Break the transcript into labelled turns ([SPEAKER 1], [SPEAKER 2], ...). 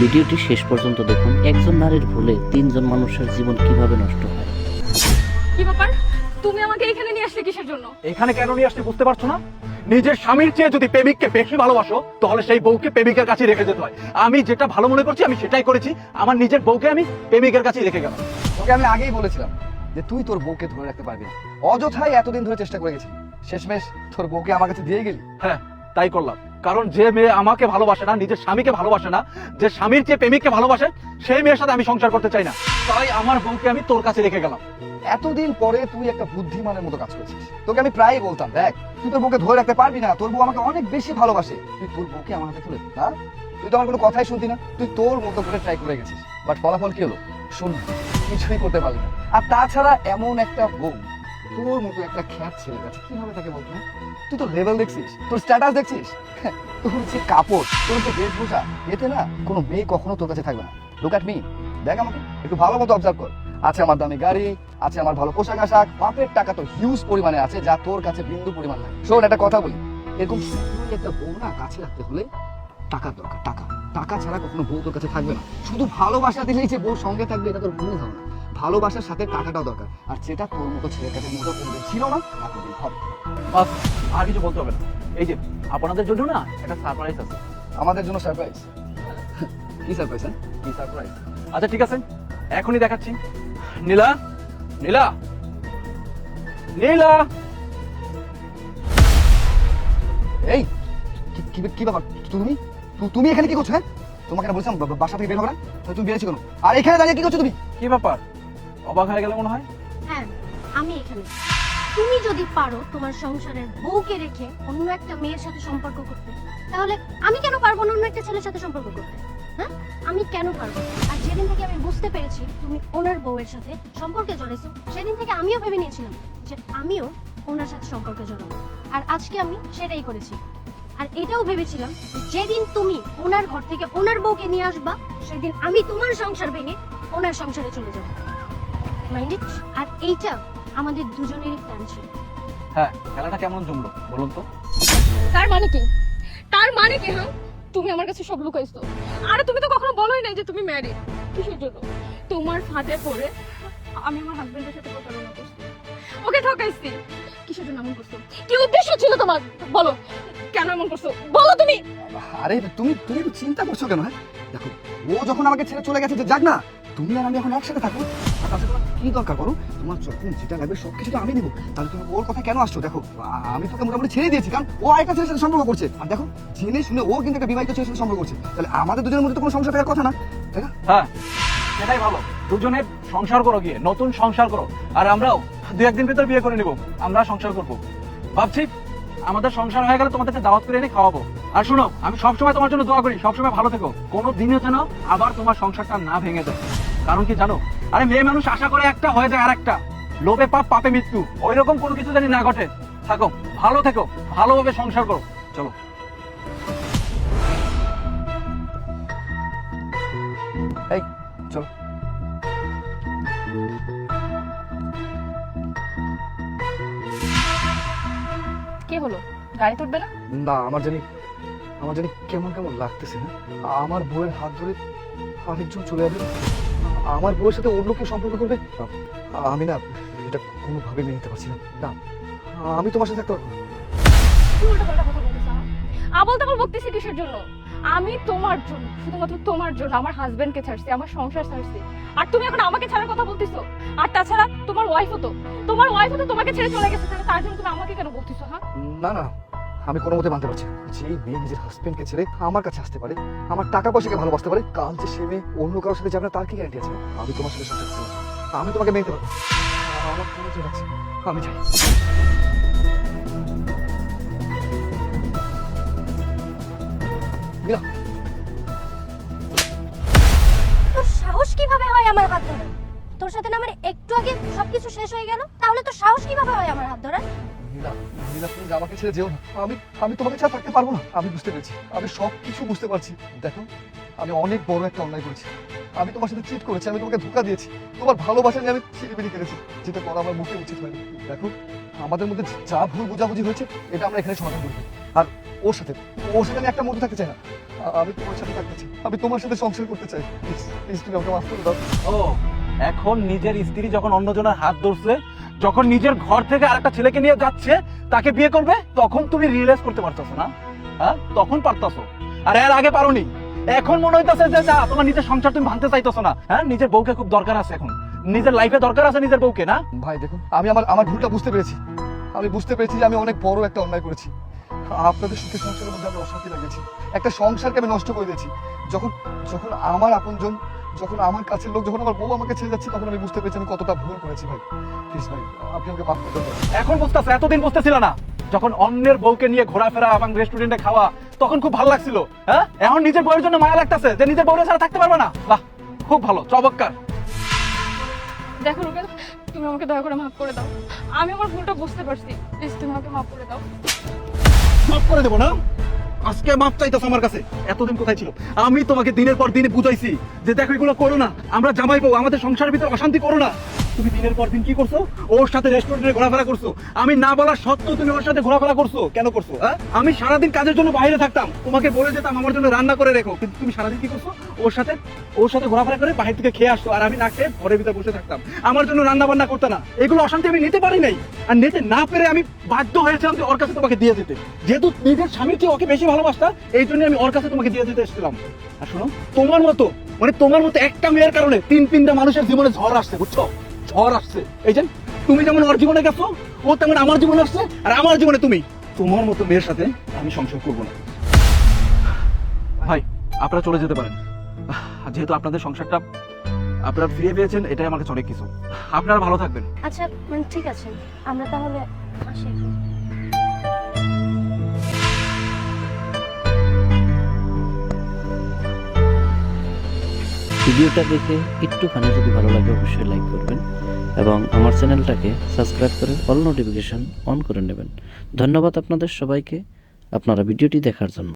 [SPEAKER 1] ভিডিওটি শেষ পর্যন্ত দেখুন। একজন নারীর ভুলে তিনজন মানুষের জীবন কীভাবে নষ্ট হয়?
[SPEAKER 2] কি ব্যাপার? তুমি আমাকে এখানে নিয়ে আসলে কিসের জন্য?
[SPEAKER 3] এখানে কেন নিয়ে আসতে বুঝতে পারছ না? নিজের স্বামীর চেয়ে যদি প্রেমিককে বেশি ভালোবাসো তাহলে সেই বউকে প্রেমিকের কাছে রেখে যেতে হয়। আমি যেটা ভালো মনে করছি আমি সেটাই করেছি। আমার নিজের বউকে আমি প্রেমিকের কাছে রেখে গেলাম।
[SPEAKER 4] ওকে আমি আগেই বলেছিলাম যে তুই তোর বউকে ধরে রাখতে পারবি না। অযথাই এতদিন ধরে চেষ্টা করে গেছিস শেষমেশ তোর বউকে আমার কাছে দিয়ে গেলি।
[SPEAKER 3] হ্যাঁ। তাই করলাম। কারণ যে মেয়ে আমাকে ভালোবাসে না, নিজের স্বামীকে ভালোবাসে না, যে স্বামীর চেয়ে প্রেমিককে ভালোবাসে, সেই মেয়ের সাথে আমি সংসার করতে চাই না। তাই আমার বউকে আমি তোর কাছে রেখে গেলাম।
[SPEAKER 4] এতদিন পরে তুই একটা বুদ্ধিমানের মতো কাজ করেছিস। তোকে আমি প্রায়ই বলতাম, দেখ, তুই তোর বউকে ধরে রাখতে পারবি না, তোর বউ আমাকে অনেক বেশি ভালোবাসে। তুই তোর বউকে আমার হাতে তুলে না? তুই তো আমার কোনো কথাই শুনতি না। তুই তোর মতো করে ট্রাই করে গেছিস। বাট ফলাফল কি হলো? শুন কিছুই করতে পারলি না। আর তাছাড়া এমন একটা বউ তোর মতো একটা খ্যাত ছেলে কাছে কীভাবে তাকে বলতো তুই তো লেভেল দেখছিস তোর স্ট্যাটাস দেখছিস? হ্যাঁ, তোর যে কাপড় তোর যে বেশভূষা এতে না কোনো মেয়ে কখনো তোর কাছে থাকবে না। লুক অ্যাট মি দেখ আমাকে একটু ভালো মতো অবজার্ভ কর। আছে আমার দামি গাড়ি আছে আমার ভালো পোশাক আশাক বাপের টাকা তো হিউজ পরিমাণে আছে যা তোর কাছে বিন্দু পরিমাণ নাই। শোন একটা কথা বলি এরকম একটা বউ না কাছে রাখতে হলে টাকার দরকার টাকা। টাকা ছাড়া কখনো বউ তোর কাছে থাকবে না। শুধু ভালোবাসা দিলেই যে বউ সঙ্গে থাকবে এটা তোর ভুল ধারণা। ভালোবাসার সাথে টাকাটাও দরকার। আর যেটা তোর মতো ছেলের কাছে মুখে করবে ছিল না হবে।
[SPEAKER 3] বাস আর কিছু বলতে হবে না। এই যে আপনাদের জন্য না একটা সারপ্রাইজ আছে।
[SPEAKER 4] আমাদের জন্য সারপ্রাইজ কি সারপ্রাইজ হ্যাঁ?
[SPEAKER 3] কি সারপ্রাইজ আচ্ছা ঠিক আছে। এখনই দেখাচ্ছি। নীলা নীলা নীলা!
[SPEAKER 4] এই কি- ব্যাপার? তুমি? তুমি এখানে কি করছ হ্যাঁ? তোমাকে বলছিলাম বাসা থেকে বের হবে না? তুমি বেরিয়েছো কেন? আর এখানে দাঁড়িয়ে কি করছ তুমি?
[SPEAKER 3] কি ব্যাপার? অবাক হয়ে গেলে মনে হয়?
[SPEAKER 5] হ্যাঁ আমি এখানে। তুমি যদি পারো তোমার সংসারের বউকে রেখে অন্য একটা মেয়ের সাথে সম্পর্ক করতে, তাহলে আমি কেন পারব না অন্য একটা ছেলের সাথে সম্পর্ক করতে? হ্যাঁ? আমি কেন পারব? আর যেদিন থেকে আমি বুঝতে পেরেছি তুমি ওনার বউয়ের সাথে সম্পর্কে জড়েছো সেদিন থেকে আমিও ভেবে নিয়েছিলাম যে আমিও ওনার সাথে সম্পর্কে জড়াবো। আর আজকে আমি সেটাই করেছি। আর এটাও ভেবেছিলাম যেদিন তুমি ওনার ঘর থেকে ওনার বউকে নিয়ে আসবা, সেদিন আমি তোমার সংসার ভেঙে ওনার সংসারে চলে যাব। মাইন্ডেড আর এইটা আমাদের দুজনেরই প্ল্যান ছিল।
[SPEAKER 3] হ্যাঁ খেলাটা কেমন জমলো বলুন তো?
[SPEAKER 2] তার মানে কি? তার মানে কি হ্যাঁ? তুমি আমার কাছে সব লুকাইছো। আরে তুমি তো কখনো বলোই নাই যে তুমি ম্যারিড কিসের জন্য? তোমার ফাঁদে পড়ে আমি আমার হাজবেন্ডের সাথে প্রতারণা করছি। ওকে ঠকাইছি। কিসের জন্য এমন করছ? কি উদ্দেশ্য ছিল তোমার? বলো। কেন এমন করছ? বলো তুমি।
[SPEAKER 4] আরে তুমি তুমি চিন্তা করছ কেন হ্যাঁ? দেখো ও যখন আমাকে ছেড়ে চলে গেছে যে, যাক না, তুমি আর আমি এখন একসাথে তাছাড়া তোমার কি দরকার করো তোমার যখন যেটা লাগবে সব কিছু তো আমি দিব তাহলে তুমি ওর কথা কেন আসছো? দেখো আমি তোকে মোটামুটি ছেড়ে দিয়েছি, কারণ ও আরেকটা ছেলের সাথে সম্পর্ক করছে। আর দেখো, জেনে শুনে ও কিন্তু একটা বিবাহিত ছেলের সাথে সম্পর্ক করছে। তাহলে আমাদের দুজনের মধ্যে তো কোনো সংসার থাকার কথা না, তাই না?
[SPEAKER 3] হ্যাঁ সেটাই ভালো। দুজনে সংসার করো গিয়ে, নতুন সংসার করো। আর আমরাও দু একদিন ভিতর বিয়ে করে নিব আমরা সংসার করব। ভাবছি আমাদের সংসার হয়ে গেলে তোমাদেরকে দাওয়াত করে এনে খাওয়াবো। আর শোনো, আমি সবসময় তোমার জন্য দোয়া করি, সবসময় ভালো থেকো। কোনো দিনও যেন আবার তোমার সংসারটা না ভেঙে যায়। কারণ কি জানো? আরে মেয়ে মানুষ আশা করে একটা হয়ে যায় আর একটা লোভে পাপ, পাপে মৃত্যু। ওই রকম কোনো কিছু জানি না ঘটে। থাকো, ভালো থেকো, ভালোভাবে সংসার করো। চলো।
[SPEAKER 2] কি হলো? গাড়ি তুলবে না?
[SPEAKER 4] না আমার জানি আমার জানি কেমন কেমন লাগতেছে না আমার বউয়ের হাত ধরে আরেকজন চলে যাবে আমার বউয়ের সাথে অন্য কেউ সম্পর্ক করবে? আমি না এটা কোনোভাবে মেনে নিতে পারছি না। না আমি তোমার সাথে থাকতে পারব
[SPEAKER 2] আবল তাবল বকতেছি কিসের জন্য? আমি তোমার জন্য, শুধুমাত্র তোমার জন্য, আমার হাজবেন্ডকে ছাড়ছি, আমার সংসার ছাড়ছি। আর তুমি এখন আমাকে ছাড়ার কথা বলতেছো? আর তাছাড়া তোমার ওয়াইফও তো, তোমার ওয়াইফও তো তোমাকে ছেড়ে চলে গেছে তার জন্য তুমি আমাকে কেন বলতেছো হ্যাঁ?
[SPEAKER 4] না না, আমি কোনো মতে মানতে পারছি। যে মেয়ে নিজের হাজবেন্ডকে ছেড়ে আমার কাছে আসতে পারে, আমার টাকা পয়সাকে ভালোবাসতে পারে, কাল যে সে মেয়ে অন্য কারোর সাথে যাবে না, তার কি গ্যারান্টি আছে? আমি তোমার সাথে করতে আমি তোমাকে মেনে নিতে পারব আমার কোনো আমি চাই
[SPEAKER 5] আমার হাত ধরা। তোর সাথে না আমার একটু আগে সবকিছু শেষ হয়ে গেল, তাহলে তোর সাহস কীভাবে হয় আমার হাত ধরা
[SPEAKER 4] নীলা নীলা ছেড়ে যেও আমি আমি তোমাকে ছাড়া থাকতে পারব না। আমি বুঝতে পেরেছি। আমি সব কিছু বুঝতে পারছি। দেখো, আমি অনেক বড় একটা অন্যায় করেছি। আমি তোমার সাথে চিট করেছি, আমি তোমাকে ধোকা দিয়েছি। তোমার ভালোবাসা নিয়ে আমি ছিড়িবিড়ি কেটেছি যেটা করা আমার মুখে উচিত হয়নি। দেখো, আমাদের মধ্যে যা ভুল বোঝাবুঝি হয়েছে, এটা আমরা এখানে সমাধান করব আর ওর সাথে ওর সাথে আমি একটা মতো থাকতে চাই না। আমি তোমার সাথে থাকতে চাই। আমি তোমার সাথে সংসার করতে চাই। প্লিজ প্লিজ তুমি আমাকে মাফ করে দাও।
[SPEAKER 3] ও এখন নিজের স্ত্রী যখন অন্যজনের হাত ধরছে যখন নিজের ঘর থেকে আরেকটা ছেলেকে নিয়ে যাচ্ছে তাকে বিয়ে করবে তখন তুমি রিয়েলাইজ করতে পারতেছো না। হ্যাঁ তখন পারতাছো। আর এর আগে পারোনি। এখন মনে হইতাছে যে না তোমার নিজের সংসার তুমি ভাঙতে চাইতেছো না। হ্যাঁ নিজের বউকে খুব দরকার আছে এখন। নিজের লাইফে দরকার আছে নিজের বউকে না?
[SPEAKER 4] ভাই দেখুন আমি আমার আমার ভুলটা বুঝতে পেরেছি। আমি বুঝতে পেরেছি যে আমি অনেক বড় একটা অন্যায় করেছি। আপনাদের সুখে সংসারের মধ্যে আমি অশান্তি লাগিয়েছি। একটা সংসারকে আমি নষ্ট করে দিয়েছি। যখন যখন আমার আপনজন যখন আমার কাছের লোক যখন আমার বউ আমাকে ছেড়ে যাচ্ছে তখন আমি বুঝতে পেরেছি আমি কতটা ভুল করেছি ভাই। প্লিজ ভাই আপনি আমাকে মাফ করে দেবেন।
[SPEAKER 3] এখন বুঝতেছো এতদিন বুঝতেছিল না? যখন অন্যের বউকে নিয়ে ঘোরাফেরা এবং রেস্টুরেন্টে খাওয়া তখন খুব ভালো লাগছিল হ্যাঁ? এখন নিজের বউয়ের জন্য মায়া লাগতেছে যে নিজের বউরে ছাড়া থাকতে পারবে না। বাহ খুব ভালো চমৎকার।
[SPEAKER 2] দেখো রুবেল তুমি আমাকে দয়া করে মাফ করে দাও। আমি আমার ভুলটা বুঝতে পারছি। প্লিজ তুমি আমাকে মাফ করে দাও।
[SPEAKER 3] মাফ করে দেবো না? আজকে মাপ চাইতেছ আমার কাছে। এতদিন কোথায় ছিল আমি তোমাকে দিনের পর দিনে বুঝাইছি যে দেখো এগুলো করো না। আমরা জামাই বউ, আমাদের সংসারের ভিতরে অশান্তি করো না। তুমি দিনের পর দিন কি করছ? ওর সাথে রেস্টুরেন্টে ঘোরাফেরা করছ। আমি না বলার সত্ত্বেও তুমি ওর সাথে ঘোরাফেরা করছ। কেন করছ হ্যাঁ? আমি সারাদিন কাজের জন্য বাইরে থাকতাম। তোমাকে বলে যেতাম, আমার জন্য রান্না করে রেখো। কিন্তু তুমি সারাদিন কি করছ? ওর সাথে ওর সাথে ঘোরাফেরা করে বাইরে থেকে খেয়ে আসছো। আর আমি না খেয়ে ঘরের ভিতরে বসে থাকতাম। আমার জন্য রান্না বান্না করতে না। এগুলো অশান্তি আমি নিতে পারি নাই। আর নিতে না পেরে আমি বাধ্য হয়েছিলাম যে ওর কাছে তোমাকে দিয়ে দিতে। যেহেতু নিজের স্বামীর চেয়ে ওকে বেশি ভালোবাসতা এই জন্য আমি ওর কাছে তোমাকে দিয়ে দিতে এসেছিলাম। আর শোনো, তোমার মতো মানে তোমার মতো একটা মেয়ের কারণে তিন তিনটা মানুষের জীবনে ঝড় আসছে, বুঝছ? ঝড় আসছে। এই যে, তুমি যেমন ওর জীবনে গেছো, ও তেমন আমার জীবনে আসছে, আর আমার জীবনে তুমি। তোমার মতো মেয়ের সাথে আমি সংসার করব না। ভাই, আপনারা চলে যেতে পারেন। যেহেতু আপনাদের সংসারটা আপনারা ফিরে পেয়েছেন, এটাই আমার কাছে অনেক কিছু। আপনারা ভালো থাকবেন।
[SPEAKER 5] আচ্ছা মানে ঠিক আছে। আমরা তাহলে আসি
[SPEAKER 1] ভিডিওটা দেখে একটুখানি যদি ভালো লাগে অবশ্যই লাইক করবেন এবং আমার চ্যানেলটাকে সাবস্ক্রাইব করে অল নোটিফিকেশন অন করে নেবেন। ধন্যবাদ আপনাদের সবাইকে। আপনারা ভিডিওটি দেখার জন্য।